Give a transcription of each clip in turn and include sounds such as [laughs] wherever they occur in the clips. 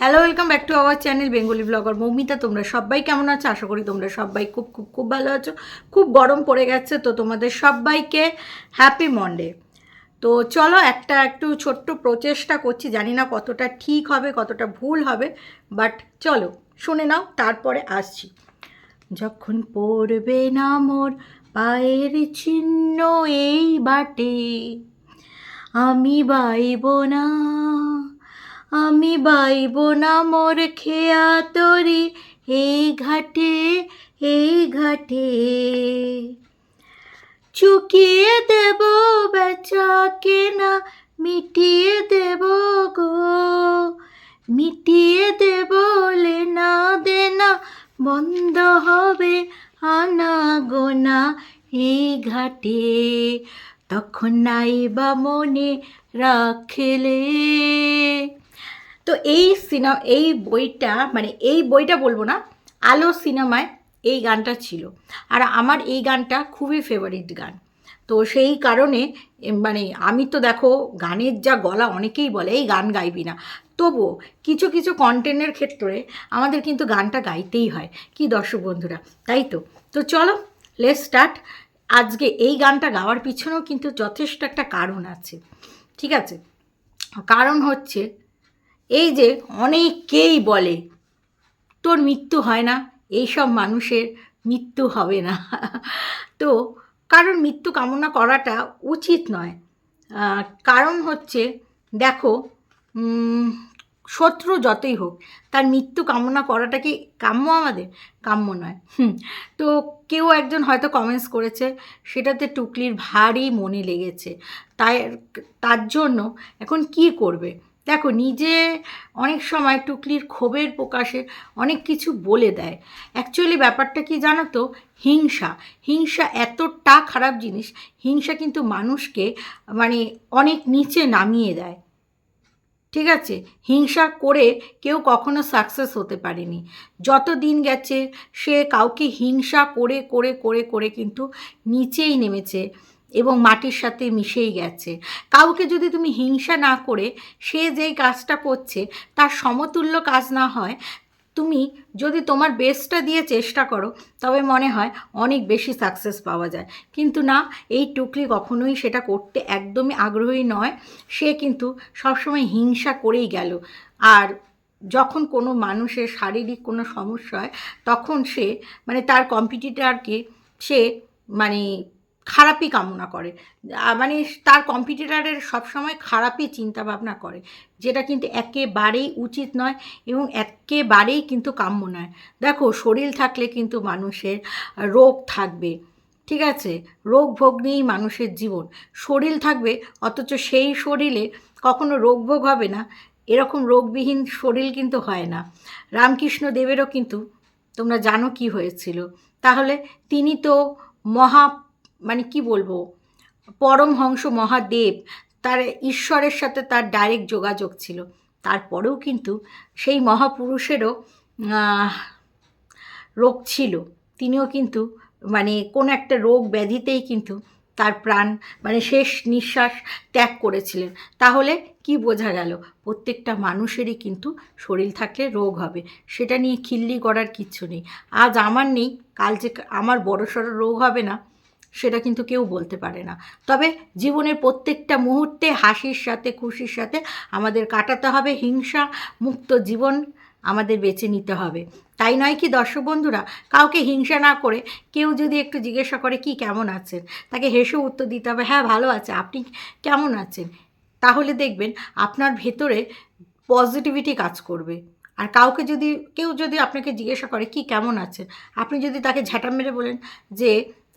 Hello welcome back to our channel Bengali blogger Moumita তোমরা সবাই কেমন আছো? আশা করি তোমরা সবাই খুব খুব খুব ভালো আছো। খুব গরম পড়ে গেছে, তো তোমাদের সবাইকে হ্যাপি মন্ডে তো চলো একটা, একটু ছোট্ট প্রচেষ্টা করছি। জানি না কতটা ঠিক হবে, কতটা ভুল হবে বাট চলো, শুনে নাও, তারপরে আসছি। যখন পড়বে না মোর পায়ের চিহ্ন এই বাটে, আমি বাইব না। আমি বাইব না মোর খেয়া তরি, এই ঘাটে এই ঘাটে। চুকিয়ে দেব বেচা কেনা মিটিয়ে দেব গো। মিটিয়ে দেব লেনা দেনা, বন্ধ হবে আনা গোনা, এই ঘাটে। তখন নাই বা মনে রাখলে তো এই সিনেমা, এই বইটা মানে এই বইটা বলব না, আলো সিনেমায় এই গানটা ছিল। আর আমার এই গানটা খুবই ফেভারিট গান। তো সেই কারণে মানে আমি তো দেখো, গানের যা গলা অনেকেই বলে, এই গান গাইবি না। তবুও কিছু কিছু কন্টেন্টের ক্ষেত্রে আমাদের কিন্তু গানটা গাইতেই হয়। কি দর্শক বন্ধুরা, তাই তো? তো চলো লেট স্টার্ট আজকে এই গানটা গাওয়ার পিছনেও কিন্তু যথেষ্ট একটা কারণ আছে। ঠিক আছে? কারণ হচ্ছে এই যে অনেকেই বলে, তোর মৃত্যু হয় না, এইসব মানুষের মৃত্যু হবে না। [laughs] তো কারোর মৃত্যু কামনা করাটা উচিত নয়। কারণ হচ্ছে, দেখো শত্রু যতই হোক, তার মৃত্যু কামনা করাটা কি কাম্য আমাদের? কাম্য নয়। তো কেউ একজন হয়তো কমেন্টস করেছে, সেটাতে টুকলির ভারী মনে লেগেছে। তাই, তার জন্য এখন কি করবে? দেখো, নিজে অনেক সময় টুকলির ক্ষোভের প্রকাশে অনেক কিছু বলে দেয়। অ্যাকচুয়ালি ব্যাপারটা কি জানো তো? হিংসা। হিংসা এতটা খারাপ জিনিস, হিংসা কিন্তু মানুষকে মানে অনেক নিচে নামিয়ে দেয়। ঠিক আছে? হিংসা করে কেউ কখনো সাকসেস হতে পারেনি। যত দিন গেছে, সে কাউকে হিংসা করে করে করে করে কিন্তু নিচেই নেমেছে। এবং মাটির সাথে মিশেই গেছে। কাউকে যদি তুমি হিংসা না করে সে যেই কাজটা করছে, তার সমতুল্য কাজ না হয়, তুমি যদি তোমার বেস্টটা দিয়ে চেষ্টা করো, তবে মনে হয় অনেক বেশি সাকসেস পাওয়া যায়। কিন্তু না, এই টুকলি কখনোই সেটা করতে একদমই আগ্রহী নয়। সে কিন্তু সবসময় হিংসা করেই গেল। আর যখন কোনো মানুষের শারীরিক কোনো সমস্যা হয়, তখন সে মানে তার কম্পিটিটারকে সে মানে খারাপই কামনা করে। মানে তার কম্পিটিটারের সবসময় খারাপই চিন্তা ভাবনা করে, যেটা কিন্তু একেবারেই উচিত নয় এবং একেবারেই কিন্তু কাম্য নয়। দেখো, শরীর থাকলে কিন্তু মানুষের রোগ থাকবে, ঠিক আছে? রোগ ভোগ নিয়েই মানুষের জীবন। শরীর থাকবে, অথচ সেই শরীরে কখনো রোগ ভোগ হবে না, এরকম রোগবিহীন শরীর কিন্তু হয় না। রামকৃষ্ণ দেবেরও কিন্তু তোমরা জানো কি হয়েছিল। তাহলে তিনি তো মহা মানে কি বলব? পরমহংস মহাদেব তার ঈশ্বরের সাথে তার ডাইরেক্ট যোগাযোগ ছিল। তারপরেও কিন্তু সেই মহাপুরুষেরও রোগ ছিল। তিনিও কিন্তু মানে কোনো একটা রোগ ব্যাধিতেই কিন্তু তার প্রাণ মানে শেষ নিঃশ্বাস ত্যাগ করেছিলেন। তাহলে কি বোঝা গেল? প্রত্যেকটা মানুষেরই কিন্তু শরীর থাকলে রোগ হবে। সেটা নিয়ে খিল্লি করার কিচ্ছু নেই। আজ আমার নেই, কাল যে আমার বড়সড় রোগ হবে না। সেটা কিন্তু কেউ বলতে পারে না। তবে জীবনের প্রত্যেকটা মুহূর্তে হাসির সাথে, খুশির সাথে আমাদের কাটাতে হবে হিংসা মুক্ত জীবন আমাদের বেছে নিতে হবে। তাই নয় কি দর্শক বন্ধুরা? কাউকে হিংসা না করে কেউ যদি একটু জিজ্ঞাসা করে, কি কেমন আছেন? তাকে হেসে উত্তর দিতে হবে হ্যাঁ ভালো আছে। আপনি কেমন আছেন? তাহলে দেখবেন আপনার ভেতরে পজিটিভিটি কাজ করবে। আর কাউকে যদি, কেউ যদি আপনাকে জিজ্ঞাসা করে, কি কেমন আছেন? আপনি যদি তাকে ঝাঁটা মেরে বলেন যে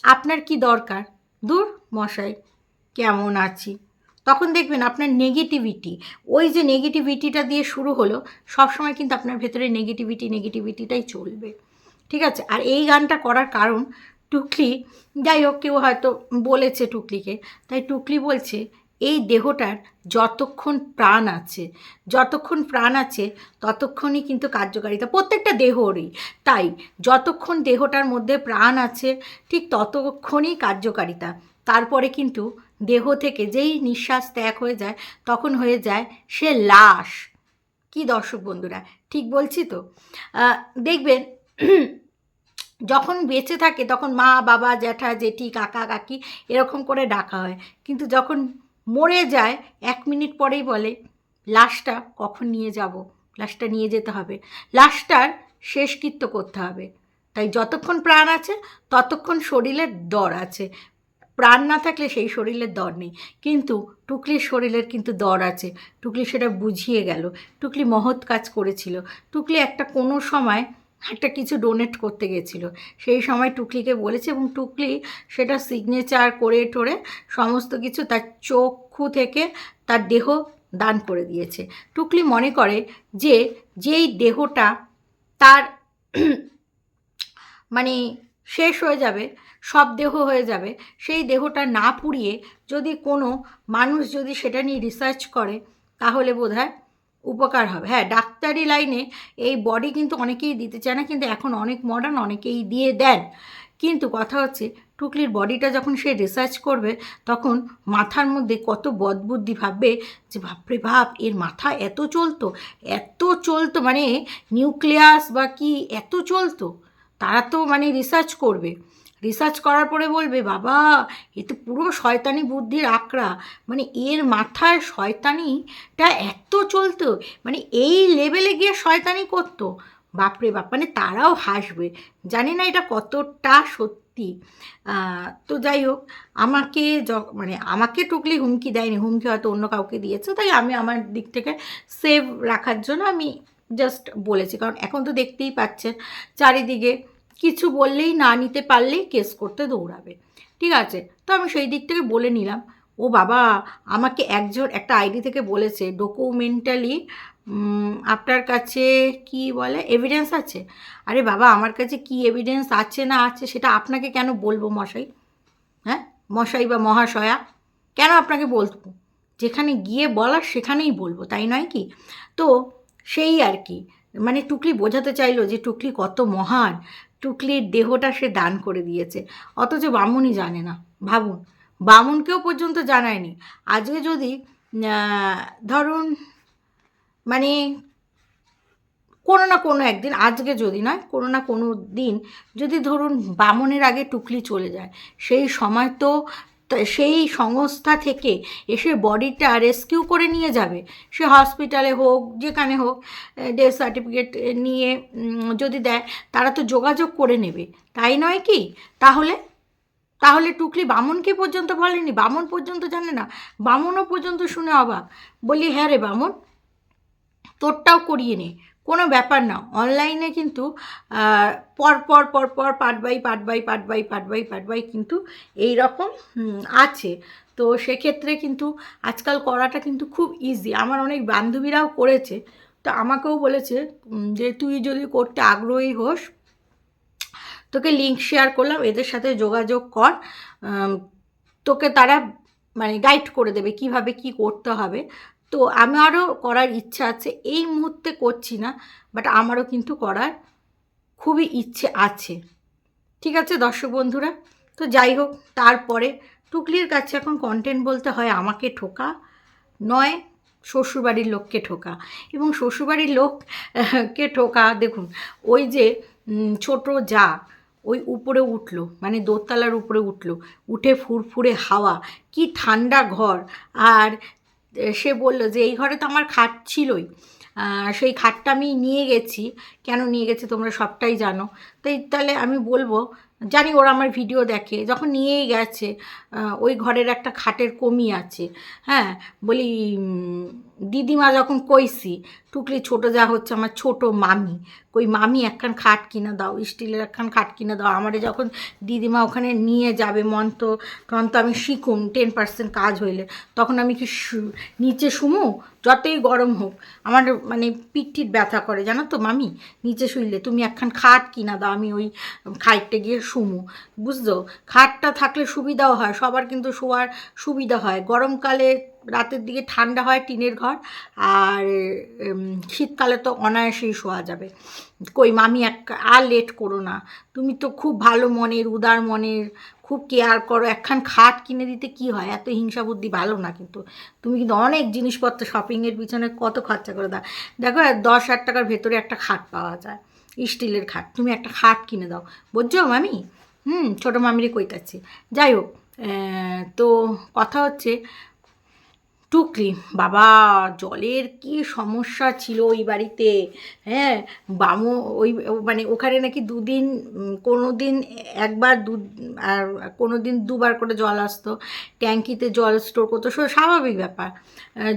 আপনার কি দরকার? দূর মশাই, কেমন আছি? তখন দেখবেন আপনার নেগেটিভিটি ওই যে নেগেটিভিটিটা দিয়ে শুরু হলো, সবসময় কিন্তু আপনার ভেতরে নেগেটিভিটি নেগেটিভিটিটাই চলবে। ঠিক আছে? আর এই গানটা করার কারণ টুকলি, যাই হোক কেউ হয়তো বলেছে টুকলিকে, তাই টুকলি বলছে এই দেহটার যতক্ষণ প্রাণ আছে, যতক্ষণ প্রাণ আছে, ততক্ষণই কিন্তু কার্যকারিতা প্রত্যেকটা দেহরই। তাই যতক্ষণ দেহটার মধ্যে প্রাণ আছে, ঠিক ততক্ষণই কার্যকারিতা। তারপরে কিন্তু দেহ থেকে যেই নিঃশ্বাস ত্যাগ হয়ে যায়, তখন হয়ে যায় সে লাশ। কি দর্শক বন্ধুরা, ঠিক বলছি তো? দেখবেন, যখন বেঁচে থাকে, তখন মা, বাবা, জ্যাঠা, জেঠি, কাকা, কাকি এরকম করে ডাকা হয়। কিন্তু যখন মরে যায়, এক মিনিট পরেই বলে, লাশটা কখন নিয়ে যাব? লাশটা নিয়ে যেতে হবে। লাশটার শেষকৃত্য করতে হবে। তাই যতক্ষণ প্রাণ আছে, ততক্ষণ শরীরের দর আছে। প্রাণ না থাকলে সেই শরীরের দর নেই। কিন্তু টুকলির শরীরের কিন্তু দর আছে। টুকলি সেটা বুঝিয়ে গেল। টুকলি মহৎ কাজ করেছিল। টুকলি একটা কোনো সময় একটা কিছু ডোনেট করতে গেছিল। সেই সময় টুকলিকে বলেছে এবং টুকলি সেটা সিগনেচার করে টোরে সমস্ত কিছু তার চক্ষু থেকে তার দেহ দান করে দিয়েছে। টুকলি মনে করে যে, যেই দেহটা তার [clears throat] মানে শেষ হয়ে যাবে, সব দেহ হয়ে যাবে, সেই দেহটা না পুড়িয়ে যদি কোনো মানুষ যদি সেটা নিয়ে রিসার্চ করে, তাহলে বোধ হয় উপকার হবে। হ্যাঁ ডাক্তারি লাইনে এই বডি কিন্তু অনেকেই দিতে চায় না, কিন্তু এখন অনেক মডার্ন অনেকেই দিয়ে দেন। কিন্তু কথা হচ্ছে, টুকলির বডিটা যখন সে রিসার্চ করবে, তখন মাথার মধ্যে কত বদবুদ্ধি ভাববে যে, বাপরে বাপ, এর মাথা এত চলতো এত চলতো মানে নিউক্লিয়াস বা কি এত চলতো? তারা তো মানে রিসার্চ করবে। রিসার্চ করার পরে বলবে, বাবা, এ তো পুরো শয়তানি বুদ্ধির আঁকড়া। মানে এর মাথায় শয়তানিটা এত চলতো মানে এই লেভেলে গিয়ে শয়তানি করতো। বাপরে বাপ মানে তারাও হাসবে। জানি না এটা কতটা সত্যি। তো যাই হোক, আমাকে য- মানে আমাকে টুকলি হুমকি দেয়নি। হুমকি হয়তো অন্য কাউকে দিয়েছে, তাই আমি আমার দিক থেকে সেভ রাখার জন্য আমি জাস্ট বলেছি। কারণ এখন তো দেখতেই পাচ্ছেন, চারিদিকে কিছু বললেই না নিতে পারলেই কেস করতে দৌড়াবে। ঠিক আছে? তো আমি সেই দিক থেকে বলে নিলাম। ও বাবা, আমাকে একজন, একটা আইডি থেকে বলেছে ডকুমেন্টালি আপনার কাছে কি বলে এভিডেন্স আছে? আরে বাবা, আমার কাছে কি এভিডেন্স আছে না আছে সেটা আপনাকে কেন বলব মশাই? হ্যাঁ? মশাই বা মহাশয়া, কেন আপনাকে বলব? যেখানে গিয়ে বলার সেখানেই বলব, তাই নয় কি? তো সেই আর কি। মানে টুকলি বোঝাতে চাইলো যে টুকলি কত মহান। টুকলির দেহটা সে দান করে দিয়েছে। অথচ বামুনই জানে না। ভাবুন, বামুনকেও পর্যন্ত জানায়নি। আজকে যদি ধরুন মানে কোনো না কোনো একদিন, আজকে যদি নয়, কোনো না কোনো দিন যদি ধরুন বামনের আগে টুকলি চলে যায়, সেই সময় তো সেই সংস্থা থেকে এসে বডিটা রেস্কিউ করে নিয়ে যাবে। সে হসপিটালে হোক, যেখানে হোক ডেথ সার্টিফিকেট নিয়ে যদি দেয়, তারা তো যোগাযোগ করে নেবে। তাই নয় কি? তাহলে তাহলে টুকলি বামনকে পর্যন্ত বলেনি। বামন পর্যন্ত জানে না। বামনও পর্যন্ত শুনে অবাক। বলি হ্যাঁ রে বামন, তোরটাও করিয়ে নে। কোনো ব্যাপার না। অনলাইনে কিন্তু আহ, পর পর পর পর part by part by part by part by part by কিন্তু এই রকম আছে। তো সেক্ষেত্রে কিন্তু আজকাল করাটা কিন্তু খুব ইজি আমার অনেক বান্ধবীরাও করেছে। তো আমাকেও বলেছে যে তুই যদি করতে আগ্রহী হোস তোকে লিঙ্ক শেয়ার করলাম এদের সাথে যোগাযোগ কর তোকে তারা মানে গাইড করে দেবে কীভাবে কি করতে হবে। তো আমারও করার ইচ্ছা আছে। এই মুহূর্তে করছি না বাট আমারও কিন্তু করার খুবই ইচ্ছে আছে। ঠিক আছে দর্শক বন্ধুরা? তো যাই হোক, তারপরে টুকলির কাছে এখন কন্টেন্ট বলতে হয় আমাকে ঠোকা, নয় শ্বশুরবাড়ির লোককে ঠোকা। এবং শ্বশুরবাড়ির লোককে ঠোকা, দেখুন, ওই যে ছোট যা, ওই উপরে উঠল মানে দোতলার উপরে উঠল, উঠে ফুরফুরে হাওয়া, কি ঠান্ডা ঘর। আর সে বলল যে, এই ঘরে তো আমার খাট ছিলই। সেই খাটটা আমি নিয়ে গেছি। কেন নিয়ে গেছি তোমরা সবটাই জানো? তাই তাহলে আমি বলব, জানি ওরা আমার ভিডিও দেখে। যখন নিয়েই গেছে ওই ঘরের একটা খাটের কমি আছে। হ্যাঁ বলি দিদিমা যখন কইছি টুকলি ছোট যা হচ্ছে আমার ছোট মামি, কই মামি একখান খাট কিনে দাও, স্টিলের একখান খাট কিনে দাও। আমারে যখন দিদিমা ওখানে নিয়ে যাবে মন্ত তখন তো আমি শিখুম, টেন পার্সেন্ট কাজ হইলে। তখন আমি কি নিচে শুমু? যতই গরম হোক, আমার মানে পিঠ ব্যথা করে, জানো তো মামি? নিচে শুইলে তুমি একখান খাট কিনা দাও, আমি ওই খাইটে গিয়ে শুমু। বুঝছ? খাটটা থাকলে সুবিধাও হয়, সবার কিন্তু শোয়ার সুবিধা হয়। গরমকালে রাতের দিকে ঠান্ডা হয় টিনের ঘর, আর শীতকালে তো অনায়াসেই শোয়া যাবে। কই, মামি এক, আর লেট করো না। তুমি তো খুব ভালো মনের, উদার মনের, খুব কেয়ার করো। একখান খাট কিনে দিতে কি হয়? এত হিংসা বুদ্ধি ভালো না কিন্তু। তুমি কিন্তু অনেক জিনিসপত্র শপিংয়ের পিছনে কত খরচা করে দাও। দেখো, দশ হাজার টাকার ভেতরে একটা খাট পাওয়া যায়, স্টিলের খাট। তুমি একটা খাট কিনে দাও। বুঝছ মামি? হুম, ছোটো মামিরে কইতাছি। যাই হোক তো কথা হচ্ছে টুকলি বাবা, জলের কি সমস্যা ছিল ওই বাড়িতে? হ্যাঁ বাম ওই মানে ওখানে নাকি দুদিন কোনো দিন একবার দু, আর কোনো দিন দুবার করে জল আসতো, ট্যাঙ্কিতে জল স্টোর করতো সব স্বাভাবিক ব্যাপার।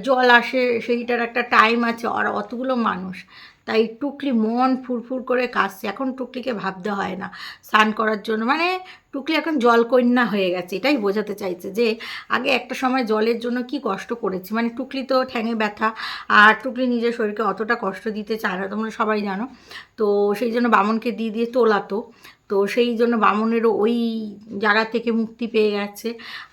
জল আসে, সেইটার একটা টাইম আছে, আর অতগুলো মানুষ। তাই টুকলি মন ফুরফুর করে কাশছে। এখন টুকলিকে ভাবতে হয় না, স্নান করার জন্য। মানে টুকলি এখন জলকন্যা হয়ে গেছে, এটাই বোঝাতে চাইছে যে আগে একটা সময় জলের জন্য কি কষ্ট করেছি। মানে টুকলি তো ঠ্যাঙে ব্যথা, আর টুকলি নিজের শরীরকে অতটা কষ্ট দিতে চায় না, তোমরা সবাই জানো। তো সেই জন্য বামনকে দিয়ে দিয়ে তোলাতো। তো সেই জন্য বামনেরও ওই জায়গা থেকে মুক্তি পেয়ে গেছে,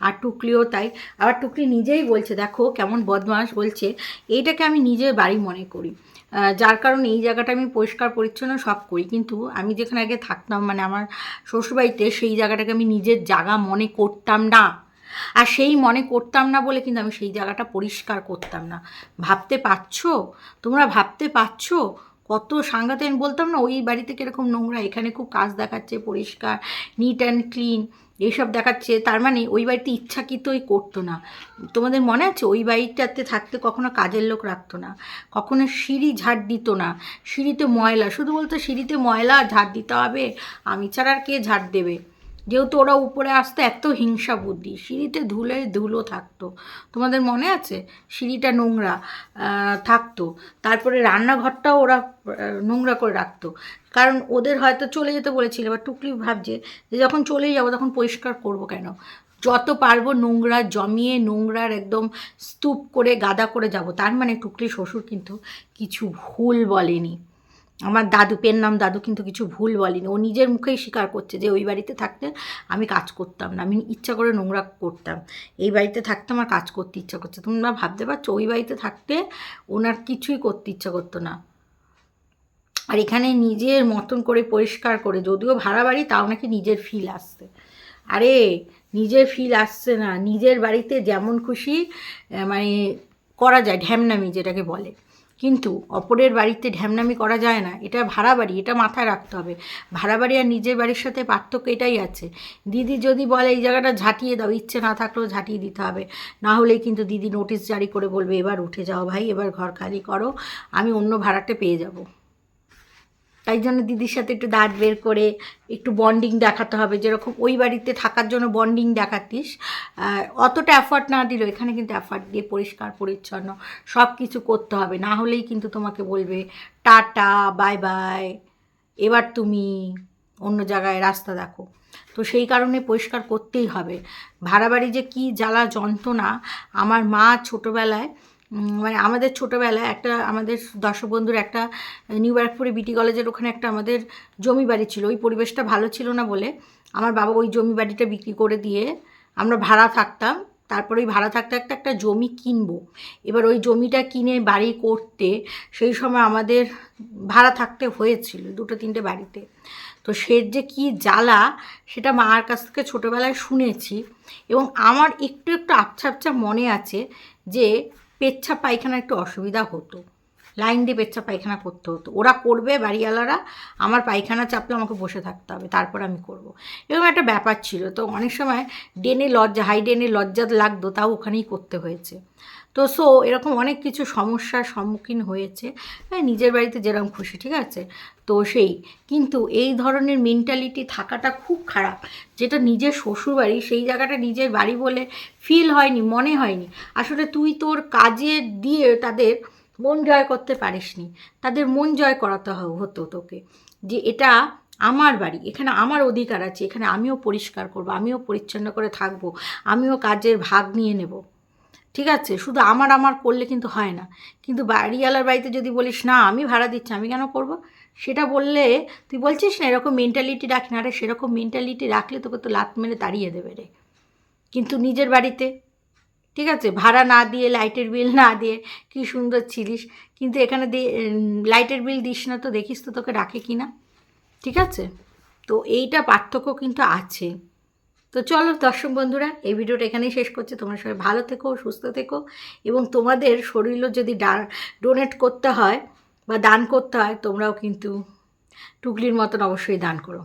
আর টুকলিও তাই। আবার টুকলি নিজেই বলছে, দেখো কেমন বদমাস বলছে, এইটাকে আমি নিজের বাড়ি মনে করি। যার কারণে এই জায়গাটা আমি পরিষ্কার পরিচ্ছন্ন সব করি। কিন্তু আমি যেখানে আগে থাকতাম মানে আমার শ্বশুরবাড়িতে সেই জায়গাটাকে আমি নিজের জায়গা মনে করতাম না। আর সেই মনে করতাম না বলে কিন্তু আমি সেই জায়গাটা পরিষ্কার করতাম না। ভাবতে পারছ? তোমরা ভাবতে পারছ? কত সাংঘাতে আমি বলতাম না, ওই বাড়িতে কীরকম নোংরা, এখানে খুব কাজ দেখাচ্ছে পরিষ্কার নিট অ্যান্ড ক্লিন এইসব দেখাচ্ছে, তার মানে ওই বাড়িতে ইচ্ছাকৃতই করতো না। তোমাদের মনে আছে? ওই বাড়িটাতে থাকতে কখনো কাজের লোক রাখতো না। কখনো সিঁড়ি ঝাড় দিত না। সিঁড়িতে ময়লা, শুধু বলতো সিঁড়িতে ময়লা ঝাড় দিতে হবে, আমি ছাড়া আর কে ঝাড় দেবে? যেহেতু ওরা উপরে আসতো এত হিংসা বুদ্ধি। সিঁড়িতে ধুলে ধুলো থাকতো। তোমাদের মনে আছে? সিঁড়িটা নোংরা থাকতো। তারপরে রান্নাঘরটাও ওরা নোংরা করে রাখতো। কারণ ওদের হয়তো চলে যেতে বলেছিল, এবার টুকলি ভাবছে যে যখন চলেই যাব তখন পরিষ্কার করব কেন? যত পারব নোংরা, জমিয়ে নোংরার একদম স্তূপ করে গাদা করে যাব। তার মানে টুকলি শ্বশুর কিন্তু কিছু ভুল বলেনি। আমার দাদু পেন নাম দাদু কিন্তু কিছু ভুল বলেনি। ও নিজের মুখেই স্বীকার করছে যে ওই বাড়িতে থাকতে আমি কাজ করতাম না। আমি ইচ্ছা করে নোংরা করতাম। এই বাড়িতে থাকতে আমার কাজ করতে ইচ্ছা করছে। তোমরা ভাবতে পারছ, ওই বাড়িতে থাকতে ওনার কিছুই করতে ইচ্ছা করতো না। আর এখানে নিজের মতন করে পরিষ্কার করে, যদিও ভাড়া বাড়ি, তাও নাকি নিজের ফিল আসছে। আরে, নিজের ফিল আসছে না। নিজের বাড়িতে যেমন খুশি মানে করা যায়, ঢ্যামনামি যেটাকে বলে। কিন্তু অপরের বাড়িতে ঢ্যামনামি করা যায় না, এটা ভাড়া বাড়ি, এটা মাথায় রাখতে হবে। ভাড়া বাড়ি আর নিজের বাড়ির সাথে পার্থক্য এটাই আছে। দিদি যদি বলে, এই জায়গাটা ঝাঁটিয়ে দাও, ইচ্ছে না থাকলেও ঝাঁটিয়ে দিতে হবে। না হলে কিন্তু দিদি নোটিশ জারি করে বলবে, এবার উঠে যাও ভাই, এবার ঘর খালি করো, আমি অন্য ভাড়াটা পেয়ে যাব। তাই জন্য দিদির সাথে একটু দাঁত বের করে একটু বন্ডিং দেখাতে হবে। যেরকম ওই বাড়িতে থাকার জন্য বন্ডিং দেখাতিস। অতটা অ্যাফার্ট না দিলেও এখানে কিন্তু অ্যাফার্ট দিয়ে পরিষ্কার, পরিচ্ছন্ন সব কিছু করতে হবে। না হলেই কিন্তু তোমাকে বলবে, টাটা বাই বাই এবার তুমি অন্য জায়গায় রাস্তা দেখো। তো সেই কারণে পরিষ্কার করতেই হবে। ভাড়া বাড়ি যে কী জ্বালা যন্ত্রণা, আমার মা ছোটোবেলায় মানে আমাদের ছোটোবেলায় একটা আমাদের দর্শক বন্ধুর একটা নিউ ব্যারাকপুরে বিটি কলেজের ওখানে একটা আমাদের জমি বাড়ি ছিল। ওই পরিবেশটা ভালো ছিল না বলে আমার বাবা ওই জমি বাড়িটা বিক্রি করে দিয়ে আমরা ভাড়া থাকতাম। তারপরে ওই ভাড়া থাকতে থাকতে একটা জমি কিনবো। এবার ওই জমিটা কিনে বাড়ি করতে সেই সময় আমাদের ভাড়া থাকতে হয়েছিল দুটো তিনটে বাড়িতে। তো সে যে কি জ্বালা সেটা মার কাছ থেকে ছোটোবেলায় শুনেছি এবং আমার একটু একটু আবছা আবছা মনে আছে যে পেচ্ছাপ পায়খানা একটু অসুবিধা হতো। লাইন দিয়ে পেচ্ছা পায়খানা করতে হতো। ওরা করবে বাড়িওয়ালারা, আমার পায়খানা চাপলে আমাকে বসে থাকতে হবে, তারপর আমি করব। এরকম একটা ব্যাপার ছিল। তো অনেক সময় ডেনে লজ্জা হাই ডেনে লজ্জা লাগতো, তাও ওখানেই করতে হয়েছে। তো সো এরকম অনেক কিছু সমস্যার সম্মুখীন হয়েছে। হ্যাঁ নিজের বাড়িতে যেরকম খুশি, ঠিক আছে? তো সেই। কিন্তু এই ধরনের মেন্টালিটি থাকাটা খুব খারাপ। যেটা নিজের শ্বশুরবাড়ি, সেই জায়গাটা নিজের বাড়ি বলে ফিল হয়নি, মনে হয়নি। আসলে তুই তোর কাজে দিয়ে তাদের মন জয় করতে পারিসনি। তাদের মন জয় করাতে হতো তোকে। যে এটা আমার বাড়ি, এখানে আমার অধিকার আছে, এখানে আমিও পরিষ্কার করব, আমিও পরিচ্ছন্ন করে থাকব, আমিও কাজের ভাগ নিয়ে নেব। ঠিক আছে, শুধু আমার আমার করলে কিন্তু হয় না। কিন্তু বাড়িওয়ালার বাড়িতে যদি বলিস, না, আমি ভাড়া দিচ্ছি, আমি কেন করব? সেটা বললে তুই বলছিস না, এরকম মেন্টালিটি রাখি না রে সেরকম মেন্টালিটি রাখলে তোকে তো লাত মেরে তাড়িয়ে দেবে রে। কিন্তু নিজের বাড়িতে, ঠিক আছে, ভাড়া না দিয়ে লাইটের বিল না দিয়ে কি সুন্দর ছিলিস। কিন্তু এখানে লাইটের বিল দিস না তো দেখিস তো তোকে রাখে কি না ঠিক আছে? তো এইটা পার্থক্য কিন্তু আছে। তো চলো দর্শক বন্ধুরা, এই ভিডিওটা এখানেই শেষ করছে। তোমরা সবাই ভালো থেকো, সুস্থ থেকো এবং তোমাদের শরীরও যদি ডোনেট করতে হয় বা দান করতে হয়, তোমরাও কিন্তু টুকলির মতন অবশ্যই দান করো।